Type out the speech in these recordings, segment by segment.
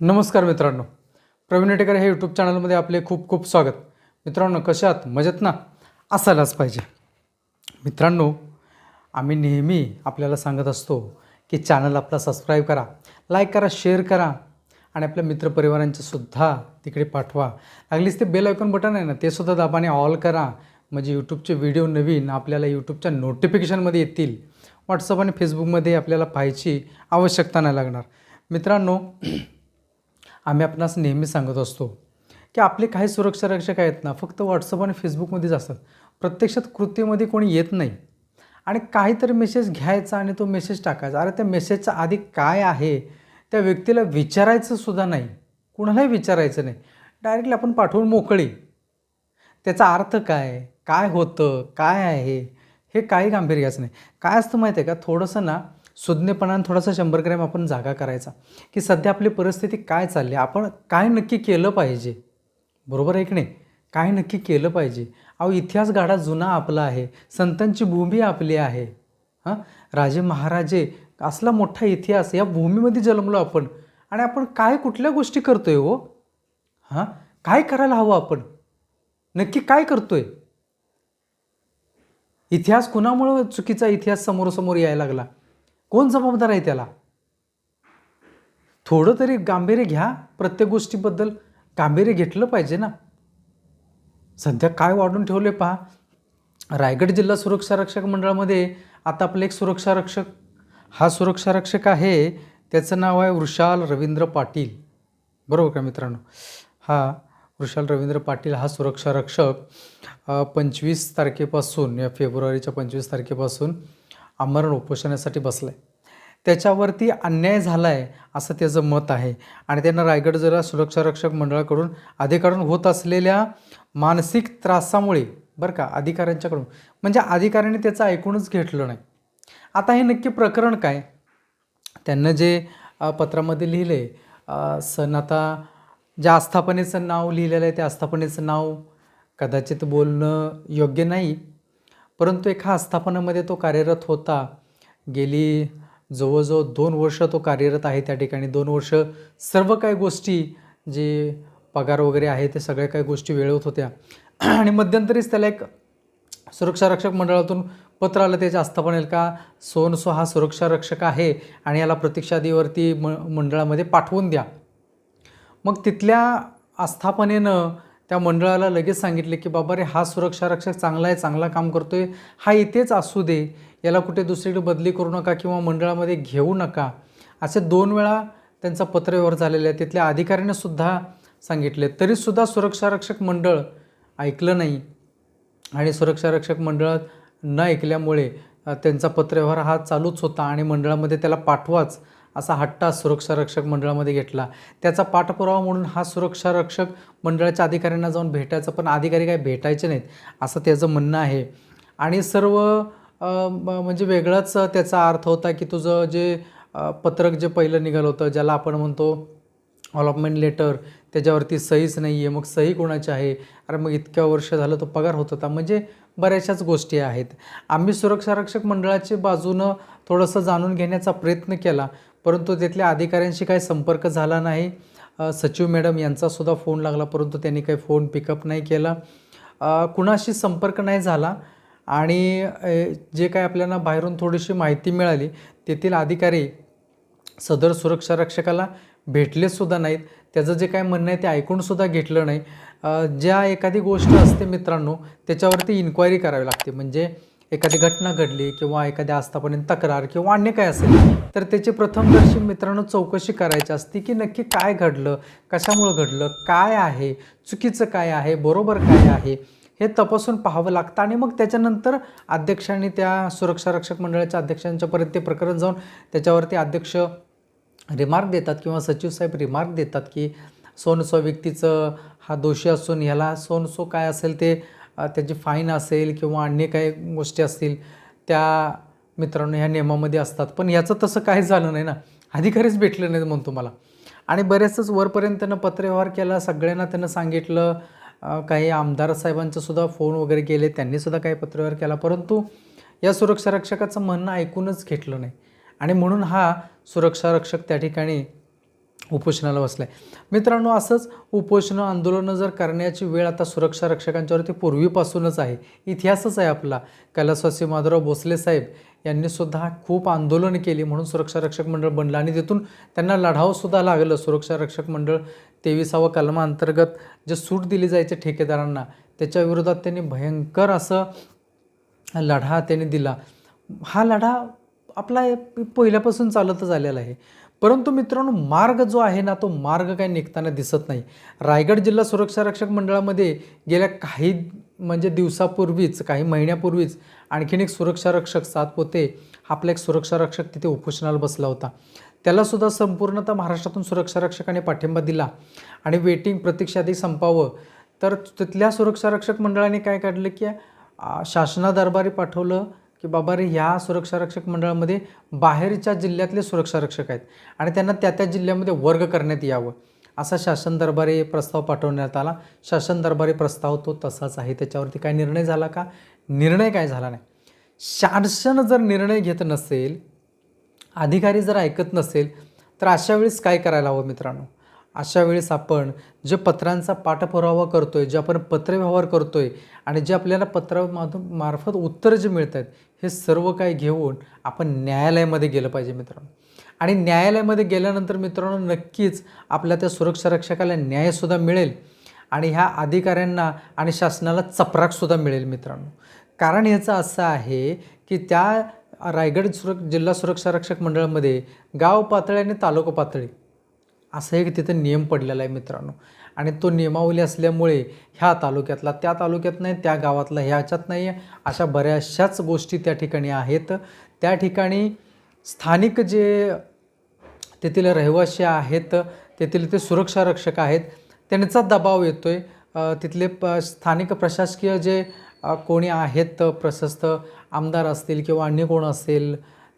नमस्कार मित्रांनो. प्रवीण टेकर हे यूट्यूब चॅनलमध्ये आपले खूप खूप स्वागत. मित्रांनो कशात मजेत ना? असायलाच पाहिजे. मित्रांनो आम्ही नेहमी आपल्याला सांगत असतो की चॅनल आपला सबस्क्राईब करा लाईक करा शेअर करा आणि आपल्या मित्रपरिवारांच्या सुद्धा तिकडे पाठवा. लागलीच ते बेल आयकॉन बटन आहे ना ते सुद्धा दाबाने ऑल करा. म्हणजे यूट्यूबचे व्हिडिओ नवीन आपल्याला यूट्यूबच्या नोटिफिकेशनमध्ये येतील. व्हॉट्सअप आणि फेसबुकमध्ये आपल्याला पाहायची आवश्यकता नाही लागणार. मित्रांनो आम्ही आपणास नेहमी सांगत असतो की आपले काही सुरक्षा रक्षक आहेत ना फक्त व्हॉट्सअप आणि फेसबुकमध्येच असतात. प्रत्यक्षात कृतीमध्ये कोणी येत नाही. आणि काहीतरी मेसेज घ्यायचा आणि तो मेसेज टाकायचा. अरे त्या मेसेजचा आधी काय आहे? त्या व्यक्तीला विचारायचं सुद्धा नाही. कुणालाही विचारायचं नाही. डायरेक्टली आपण पाठवून मोकळी. त्याचा अर्थ काय? काय होतं? काय आहे? हे काही गांभीर्याचं नाही. काय असतं माहिती आहे का? थोडंसं ना सुज्ञपणानं थोडासा शंभर ग्रॅम आपण जागा करायचा. की सध्या आपली परिस्थिती काय चालली? आपण काय नक्की केलं पाहिजे? बरोबर आहे की नाही? काय नक्की केलं पाहिजे? अहो इतिहास गाडा जुना आपला आहे. संतांची भूमी आपली आहे. हां? राजे महाराजे असला मोठा इतिहास या भूमीमध्ये जन्मलो आपण. आणि आपण काय कुठल्या गोष्टी करतोय हो? हां? काय करायला हवं आपण? नक्की काय करतोय? इतिहास कुणामुळं चुकीचा इतिहास समोरासमोर यायला लागला? कोण जबाबदार आहे त्याला? थोडं तरी गांभीर्य घ्या प्रत्येक गोष्टीबद्दल. गांभीर्य घेतलं पाहिजे ना. सध्या काय वाढून ठेवले पहा. रायगड जिल्हा सुरक्षा रक्षक मंडळामध्ये आता आपले एक सुरक्षा रक्षक हा सुरक्षा रक्षक आहे. त्याचं नाव आहे वृषाल रवींद्र पाटील. बरोबर का मित्रांनो? हा वृषाल रवींद्र पाटील हा सुरक्षा रक्षक. पंचवीस तारखेपासून या फेब्रुवारीच्या पंचवीस तारखेपासून आमरण उपोषणासाठी बसलं आहे त्याच्यावरती अन्याय झाला आहे असं त्याचं मत आहे. आणि त्यांना रायगड जिल्हा सुरक्षारक्षक मंडळाकडून अधिकाऱ्यांकडून होत असलेल्या मानसिक त्रासामुळे बरं का अधिकाऱ्यांच्याकडून. म्हणजे अधिकाऱ्याने त्याचं ऐकूनच घेतलं नाही. आता हे नक्की प्रकरण काय? त्यांना जे पत्रामध्ये लिहिले आहे सण आता ज्या आस्थापनेचं नाव लिहिलेलं आहे त्या आस्थापनेचं नाव कदाचित बोलणं योग्य नाही. परंतु एका आस्थापनामध्ये तो कार्यरत होता. गेली जवळजवळ दोन वर्ष तो कार्यरत आहे त्या ठिकाणी. दोन वर्ष सर्व काही गोष्टी जे पगार वगैरे आहे ते सगळ्या काही गोष्टी वेळवत होत्या. आणि मध्यंतरीच त्याला एक सुरक्षा रक्षक मंडळातून पत्र आलं त्याच्या आस्थापनेल का सोनसो हा सुरक्षा रक्षक आहे आणि याला प्रतीक्षादीवरती म मंडळामध्ये पाठवून द्या. मग तिथल्या आस्थापनेनं त्या मंडळाला लगेच सांगितले की बाबा रे हा सुरक्षा रक्षक चांगला आहे चांगला काम करतो आहे हा इथेच असू दे. याला कुठे दुसरीकडे बदली करू नका किंवा मंडळामध्ये घेऊ नका. असे दोन वेळा त्यांचा पत्रव्यवहार झालेला आहे. तिथल्या अधिकाऱ्याने सुद्धा सांगितले. तरीसुद्धा सुरक्षा रक्षक मंडळ ऐकलं नाही. आणि सुरक्षा रक्षक मंडळात न ऐकल्यामुळे त्यांचा पत्रव्यवहार हा चालूच होता आणि मंडळामध्ये त्याला पाठवाच असा हट्टा सुरक्षा रक्षक मंडळामध्ये घेतला. त्याचा पाठपुरावा म्हणून हा सुरक्षा रक्षक मंडळाच्या अधिकाऱ्यांना जाऊन भेटायचं पण अधिकारी काय भेटायचे नाहीत असं त्याचं म्हणणं आहे. आणि सर्व म- म्हणजे वेगळाच त्याचा अर्थ होता की तुझं जे पत्रक जे पहिलं निघालं होतं ज्याला आपण म्हणतो अलॉटमेंट लेटर त्याच्यावरती सहीच नाही आहे मग सही कोणाची आहे? अरे मग इतक्या वर्ष झालं तो पगार होत होता. म्हणजे बऱ्याचशाच गोष्टी आहेत. आम्ही सुरक्षा रक्षक मंडळाच्या बाजूनं थोडंसं जाणून घेण्याचा प्रयत्न केला परंतु तिथल्या अधिकाऱ्यांशी काही संपर्क झाला नाही. सचिव मॅडम यांचासुद्धा फोन लागला परंतु त्यांनी काही फोन पिकअप नाही केला. कुणाशी संपर्क नाही झाला आणि जे काय आपल्याला बाहेरून थोडीशी माहिती मिळाली तेथील अधिकारी सदर सुरक्षा रक्षकाला भेटलेसुद्धा नाहीत. त्याचं जे काय म्हणणं आहे ते ऐकूनसुद्धा घेतलं नाही. ज्या एखादी गोष्ट असते मित्रांनो त्याच्यावरती इन्क्वायरी करावी लागते. म्हणजे एखादी घटना घडली किंवा एखाद्या आस्थापनेत तक्रार किंवा अन्य काय असेल तर त्याची प्रथमदर्शी मित्रांनो चौकशी करायची असते की नक्की काय घडलं कशामुळं घडलं काय आहे चुकीचं काय आहे बरोबर काय आहे हे तपासून पाहावं लागतं. आणि मग त्याच्यानंतर अध्यक्षांनी त्या सुरक्षा रक्षक मंडळाच्या अध्यक्षांच्यापर्यंत ते प्रकरण जाऊन त्याच्यावरती अध्यक्ष रिमार्क देतात किंवा सचिव साहेब रिमार्क देतात की सोनसो व्यक्तीचं हा दोषी असून ह्याला सोनसो काय असेल ते त्याची फाईन असेल किंवा अन्य काही गोष्टी असतील त्या मित्रांनो ह्या नियमामध्ये असतात. पण याचं तसं काही झालं नाही ना. अधिकारीच भेटले नाहीत म्हणतो मला आणि बरेचच वरपर्यंत त्यांना पत्रव्यवहार केला. सगळ्यांना त्यांना सांगितलं. काही आमदार साहेबांचंसुद्धा फोन वगैरे केले. त्यांनीसुद्धा काही पत्रव्यवहार केला. परंतु या सुरक्षा रक्षकाचं म्हणणं ऐकूनच घेतलं नाही. आणि म्हणून हा सुरक्षा रक्षक त्या ठिकाणी उपोषणाला बसलाय. मित्रांनो असंच उपोषण आंदोलनं जर करण्याची वेळ आता सुरक्षा रक्षकांच्यावरती पूर्वीपासूनच आहे. इतिहासच आहे आपला. कैलासवासी माधवराव भोसले साहेब यांनीसुद्धा खूप आंदोलन केली म्हणून सुरक्षा रक्षक मंडळ बनलं आणि तिथून त्यांना लढावंसुद्धा लागलं. सुरक्षा रक्षक मंडळ तेविसावं कलमाअंतर्गत जे सूट दिली जायचे ठेकेदारांना त्याच्या विरोधात त्यांनी भयंकर असं लढा त्याने दिला. हा लढा आपला पहिल्यापासून चालतच आलेला आहे. परंतु मित्रांनो मार्ग जो आहे ना तो मार्ग काही निघताना दिसत नाही. रायगड जिल्हा सुरक्षा रक्षक मंडळामध्ये गेल्या काही म्हणजे दिवसापूर्वीच काही महिन्यापूर्वीच आणखीन एक सुरक्षा रक्षक सातपोते आपला एक सुरक्षा रक्षक तिथे उपोषणाला बसला होता. त्यालासुद्धा संपूर्णतः महाराष्ट्रातून सुरक्षा रक्षकाने पाठिंबा दिला आणि वेटिंग प्रतीक्षादी संपावं. तर तिथल्या सुरक्षा रक्षक मंडळाने काय काढलं की शासना दरबारी पाठवलं की बाबा रे ह्या सुरक्षारक्षक मंडळामध्ये बाहेरच्या जिल्ह्यातले सुरक्षारक्षक आहेत आणि त्यांना त्या त्या जिल्ह्यामध्ये वर्ग करण्यात यावं. असा शासन दरबारी प्रस्ताव पाठवण्यात आला. शासन दरबारी प्रस्ताव तो तसाच आहे. त्याच्यावरती काय निर्णय झाला का? निर्णय काय झाला नाही. शासन जर निर्णय घेत नसेल अधिकारी जर ऐकत नसेल तर अशा वेळेस काय करायला हवं मित्रांनो? अशा वेळेस आपण जे पत्रांचा पाठपुरावा करतो आहे जे आपण पत्रव्यवहार आहे आणि जे आपल्याला पत्रामधून मार्फत उत्तरं जे मिळत आहेत हे सर्व काही घेऊन आपण न्यायालयामध्ये गेलं पाहिजे मित्रांनो. आणि न्यायालयामध्ये गेल्यानंतर मित्रांनो नक्कीच आपल्या त्या सुरक्षा रक्षकाला न्यायसुद्धा मिळेल आणि ह्या अधिकाऱ्यांना आणि शासनाला चपराकसुद्धा मिळेल मित्रांनो. कारण ह्याचं असं आहे की त्या रायगड सुरक जिल्हा सुरक्षा रक्षक मंडळामध्ये गाव पातळी आणि तालुका पातळी असं एक तिथं नियम पडलेला आहे मित्रांनो. आणि तो नियमावली असल्यामुळे ह्या तालुक्यातला त्या तालुक्यात नाही त्या गावातला ह्याच्यात नाही आहे अशा बऱ्याचशाच गोष्टी त्या ठिकाणी आहेत. त्या ठिकाणी स्थानिक जे तेथील रहिवासी आहेत तेथील ते सुरक्षा रक्षक आहेत त्यांचा दबाव येतो आहे तिथले प स्थानिक प्रशासकीय जे कोणी आहेत प्रशस्त आमदार असतील किंवा अन्य कोण असेल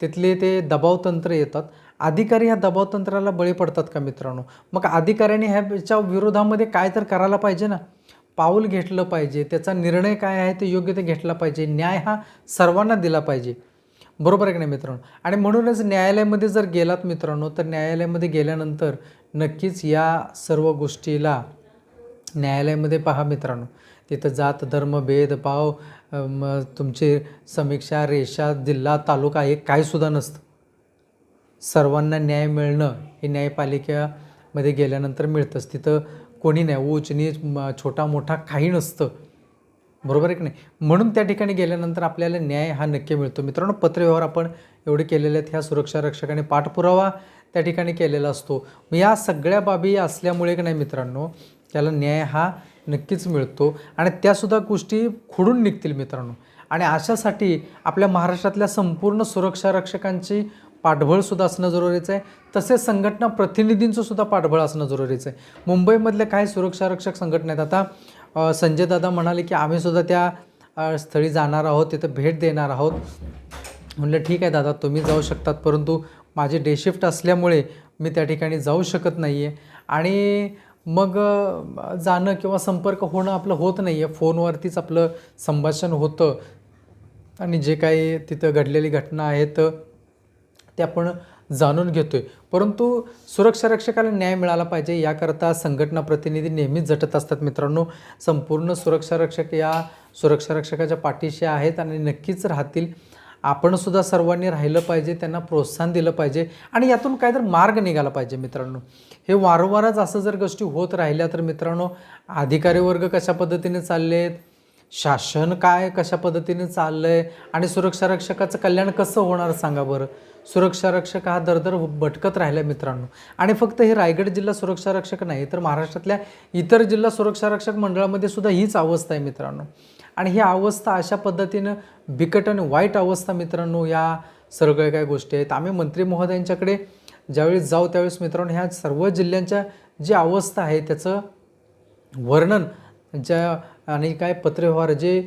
तिथले ते दबावतंत्र येतात. अधिकारी ह्या दबावतंत्राला बळी पडतात का मित्रांनो? मग अधिकाऱ्यांनी ह्याच्या विरोधामध्ये काय तर करायला पाहिजे ना? पाऊल घेतलं पाहिजे. त्याचा निर्णय काय आहे ते योग्य ते घेतला पाहिजे. न्याय हा सर्वांना दिला पाहिजे. बरोबर आहे की नाही मित्रांनो? आणि म्हणूनच न्यायालयामध्ये जर गेलात मित्रांनो तर न्यायालयामध्ये गेल्यानंतर नक्कीच या सर्व गोष्टीला न्यायालयामध्ये पहा मित्रांनो. तिथं जात धर्म भेदभाव तुमची समीक्षा रेषा जिल्हा तालुका हे काहीसुद्धा नसतं. सर्वांना न्याय मिळणं हे न्यायपालिकेमध्ये गेल्यानंतर मिळतंच. तिथं कोणी नाही उच नीच म- छोटा मोठा काही नसतं. बरोबर आहे की नाही? म्हणून त्या ठिकाणी गेल्यानंतर आपल्याला न्याय हा नक्की मिळतो. मित्रांनो पत्रव्यवहार आपण एवढे केलेले आहेत. ह्या सुरक्षा रक्षकाने पाठपुरावा त्या ठिकाणी केलेला असतो. मग या सगळ्या बाबी असल्यामुळे की नाही मित्रांनो त्याला न्याय हा नक्कीच मिळतो. आणि त्यासुद्धा गोष्टी खोडून निघतील मित्रांनो. आणि अशासाठी आपल्या महाराष्ट्रातल्या संपूर्ण सुरक्षा रक्षकांची पाठबळसुद्धा असणं जरुरीचं आहे. तसेच संघटना प्रतिनिधींचं सुद्धा पाठबळ असणं जरुरीचं आहे. मुंबईमधले काही सुरक्षा रक्षक संघटना आहेत. आता संजय दादा म्हणाले की आम्हीसुद्धा त्या स्थळी जाणार आहोत तिथं भेट देणार आहोत. म्हणलं ठीक आहे दादा तुम्ही जाऊ शकतात परंतु माझी डे शिफ्ट असल्यामुळे मी त्या ठिकाणी जाऊ शकत नाही आहे आणि मग जाणं किंवा संपर्क होणं आपलं होत नाही आहे फोनवरतीच आपलं संभाषण होतं. आणि जे काही तिथं घडलेली घटना आहेत ते आपण जाणून घेतोय. परंतु सुरक्षा रक्षकाला न्याय मिळाला पाहिजे याकरता संघटना प्रतिनिधी नेहमीच झटत असतात मित्रांनो. संपूर्ण सुरक्षा रक्षक या सुरक्षा रक्षकाच्या पाठीशी आहेत आणि नक्कीच राहतील. आपण सुद्धा सर्वांनी राहिलं पाहिजे त्यांना प्रोत्साहन दिलं पाहिजे आणि यातून काय तर मार्ग निघाला पाहिजे मित्रांनो. हे वारंवारच असं जर गोष्टी होत राहिल्या तर मित्रांनो अधिकारी वर्ग कशा पद्धतीने चाललेत? शासन काय कशा पद्धतीने चाललं आहे आणि सुरक्षा रक्षकाचं कल्याण कसं होणार सांगा बरं. सुरक्षा रक्षक हा दरदर भटकत राहिला मित्रांनो. आणि फक्त हे रायगड जिल्हा सुरक्षा रक्षक नाही तर महाराष्ट्रातल्या इतर जिल्हा सुरक्षा रक्षक मंडळामध्ये सुद्धा हीच अवस्था आहे मित्रांनो. आणि ही अवस्था अशा पद्धतीनं बिकट आणि वाईट अवस्था मित्रांनो या सगळ्या काय गोष्टी आहेत. आम्ही मंत्री महोदयांच्याकडे ज्यावेळेस जाऊ त्यावेळेस मित्रांनो ह्या सर्व जिल्ह्यांच्या जी अवस्था आहे त्याचं वर्णन ज्या आणि काय पत्रव्यवहार जे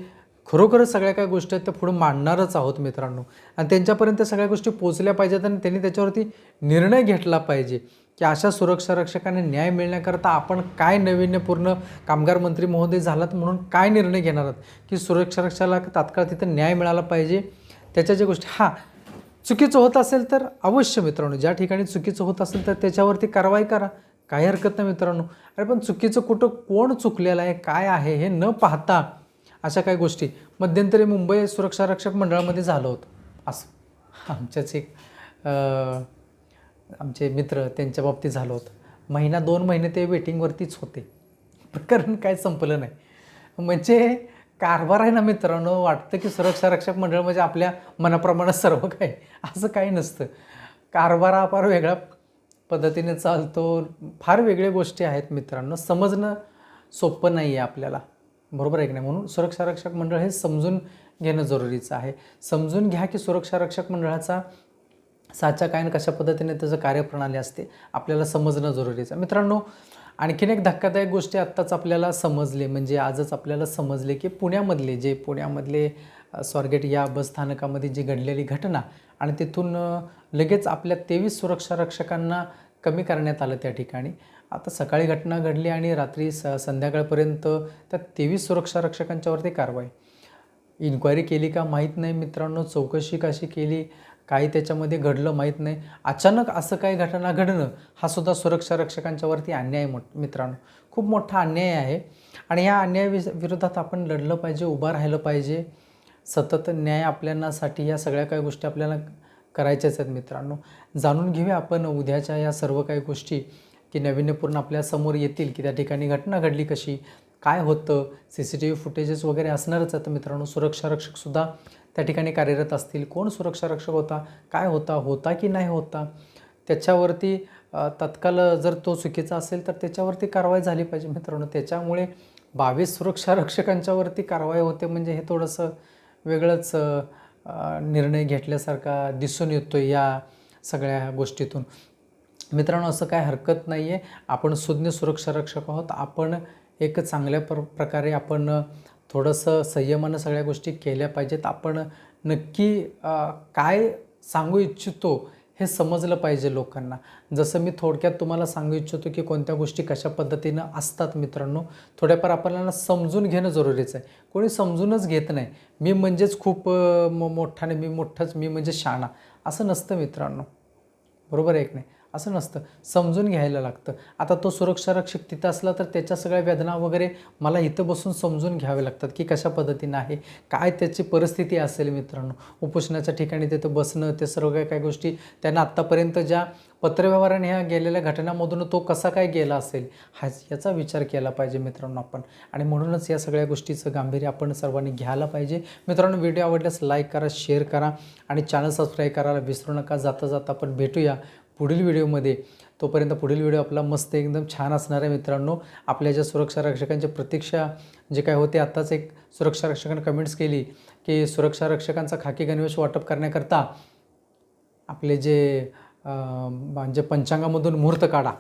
खरोखरच सगळ्या काय गोष्टी आहेत त्या पुढे मांडणारच आहोत मित्रांनो. आणि त्यांच्यापर्यंत सगळ्या गोष्टी पोचल्या पाहिजेत आणि त्यांनी त्याच्यावरती निर्णय घेतला पाहिजे की अशा सुरक्षा रक्षकांना न्याय मिळण्याकरता आपण काय नाविन्यपूर्ण कामगार मंत्री महोदय झालात म्हणून काय निर्णय घेणार आहात? की सुरक्षा रक्षाला तात्काळ तिथं न्याय मिळाला पाहिजे? त्याच्या ज्या गोष्टी हां चुकीचं होत असेल तर अवश्य मित्रांनो ज्या ठिकाणी चुकीचं होत असेल तर त्याच्यावरती कारवाई करा. काही हरकत नाही मित्रांनो. अरे पण चुकीचं कुठं कोण चुकलेलं आहे काय आहे हे न पाहता अशा काही गोष्टी. मध्यंतरी मुंबई सुरक्षा रक्षक मंडळामध्ये झालं होतं. असं. आमच्याच एक आमचे मित्र त्यांच्या बाबतीत झालं होतं. महिना दोन महिने ते वेटिंगवरतीच होते. प्रकरण काय संपलं नाही. म्हणजे कारभार आहे ना मित्रांनो वाटतं की सुरक्षा रक्षक मंडळ म्हणजे आपल्या मनाप्रमाणे सर्व काय असं काही नसतं. कारभार हा फार वेगळ्या पद्धतीने चालतो. फार वेगळ्या गोष्टी आहेत मित्रांनो. समजणं सोपं नाही आहे आपल्याला. बरोबर आहे की नाही? म्हणून सुरक्षा रक्षक मंडळ हे समजून घेणं जरुरीचं आहे. समजून घ्या की सुरक्षा रक्षक मंडळाचा साचा काय आणि कशा पद्धतीने त्याचं कार्यप्रणाली असते आपल्याला समजणं जरुरीचं आहे. मित्रांनो आणखीन एक धक्कादायक गोष्टी आत्ताच आपल्याला समजले म्हणजे आजच आपल्याला समजले की पुण्यामधले जे पुण्यामधले स्वारगेट या बसस्थानकामध्ये जी घडलेली घटना आणि तिथून लगेच आपल्या तेवीस सुरक्षा रक्षकांना कमी करण्यात आलं त्या ठिकाणी. आता सकाळी घटना घडली आणि रात्री स संध्याकाळपर्यंत त्या तेवीस सुरक्षा रक्षकांच्यावरती कारवाई. इन्क्वायरी केली का माहीत नाही मित्रांनो चौकशी कशी केली काही त्याच्यामध्ये घडलं माहीत नाही. अचानक असं काही घटना घडणं हा सुद्धा सुरक्षा रक्षकांच्यावरती अन्याय मो मित्रांनो. खूप मोठा अन्याय आहे आणि या अन्याय वि विरोधात आपण लढलं पाहिजे उभं राहिलं पाहिजे. सतत न्याय आपल्यासाठी या सगळ्या काही गोष्टी आपल्याला करायच्याच आहेत मित्रांनो. जाणून घेऊया आपण उद्याच्या या सर्व काही गोष्टी की नाविन्यपूर्ण आपल्यासमोर येतील की त्या ठिकाणी घटना घडली कशी काय होतं C C T V footages वगैरे असणारच आहेत मित्रांनो. सुरक्षारक्षकसुद्धा त्या ठिकाणी कार्यरत असतील. कोण सुरक्षारक्षक होता काय होता होता की नाही होता त्याच्यावरती तत्काल जर तो चुकीचा असेल तर त्याच्यावरती कारवाई झाली पाहिजे मित्रांनो. त्याच्यामुळे बावीस सुरक्षारक्षकांच्यावरती कारवाई होते म्हणजे हे थोडंसं वेगळंच निर्णय घेतल्यासारखा दिसून येतो या सगळ्या गोष्टीतून. मित्रांनो असं काय हरकत नाही आहे आपण सुज्ञ सुरक्षा रक्षक आहोत. आपण एक चांगल्या प्र प्रकारे आपण थोडंसं संयमानं सगळ्या गोष्टी केल्या पाहिजेत. आपण नक्की काय सांगू इच्छितो हे समजलं पाहिजे लोकांना. जसं मी थोडक्यात तुम्हाला सांगू इच्छितो की कोणत्या गोष्टी कशा पद्धतीनं असतात मित्रांनो थोड्याफार आपल्याला समजून घेणं जरुरीचं आहे. कोणी समजूनच घेत नाही. मी म्हणजेच खूप मोठ्याने मी मोठाच मी म्हणजे शाणा. असं नसतं मित्रांनो. बरोबर आहे की नाही? असं नसतं. समजून घ्यायला लागतं. आता तो सुरक्षा रक्षक तिथं असला तर त्याच्या सगळ्या वेदना वगैरे मला इथं बसून समजून घ्यावे लागतात की कशा पद्धतीनं आहे काय त्याची परिस्थिती असेल मित्रांनो. उपोषणाच्या ठिकाणी तिथं बसणं ते सर्व काही काही गोष्टी त्यांना आत्तापर्यंत ज्या पत्रव्यवहाराने ह्या गेलेल्या घटनांमधून तो कसा काय गेला असेल हा याचा विचार केला पाहिजे मित्रांनो आपण. आणि म्हणूनच या सगळ्या गोष्टीचं गांभीर्य आपण सर्वांनी घ्यायला पाहिजे. मित्रांनो व्हिडिओ आवडल्यास लाईक करा शेअर करा आणि चॅनल सबस्क्राईब करायला विसरू नका. जाता जाता आपण भेटूया. पुढील व्हिडिओमध्ये तोपर्यंत पुढील व्हिडिओ आपला मस्त एकदम छान असणार आहे मित्रांनो. आपल्या ज्या सुरक्षा रक्षकांची प्रतीक्षा जे काय होते आत्ताच एक सुरक्षा रक्षकांनी कमेंट्स केली की सुरक्षा रक्षकांचा खाकी गणवेश वाटप करण्याकरता आपले जे म्हणजे पंचांगामधून मुहूर्त काढा.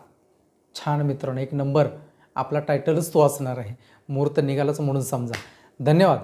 छान मित्रांनो एक नंबर. आपला टायटलच तो असणार आहे. मुहूर्त निघालाच म्हणून समजा. धन्यवाद.